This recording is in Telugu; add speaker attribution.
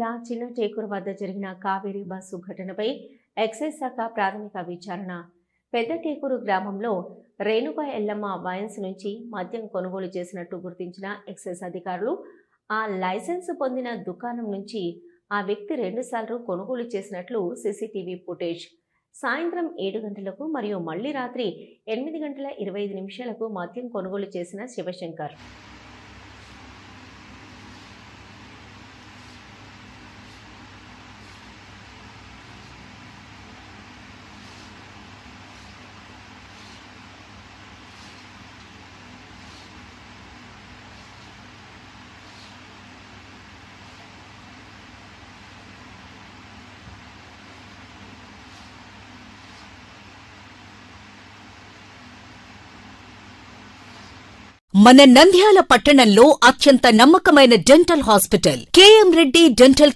Speaker 1: జిల్లా చిన్న టేకూరు వద్ద జరిగిన కావేరీ బస్సు ఘటనపై ఎక్సైజ్ శాఖ ప్రాథమిక విచారణ. పెద్ద టేకూరు గ్రామంలో రేణుక ఎల్లమ్మ వయన్స్ నుంచి మద్యం కొనుగోలు చేసినట్టు గుర్తించిన ఎక్సైజ్ అధికారులు ఆ లైసెన్స్ పొందిన దుకాణం నుంచి ఆ వ్యక్తి రెండుసార్లు కొనుగోలు చేసినట్లు సీసీటీవీ ఫుటేజ్. సాయంత్రం ఏడు గంటలకు మరియు మళ్ళీ రాత్రి ఎనిమిది గంటల ఇరవై ఐదు నిమిషాలకు మద్యం కొనుగోలు చేసిన శివశంకర్.
Speaker 2: మన నంద్యాల పట్టణంలో అత్యంత నమ్మకమైన dental hospital. KM Reddy dental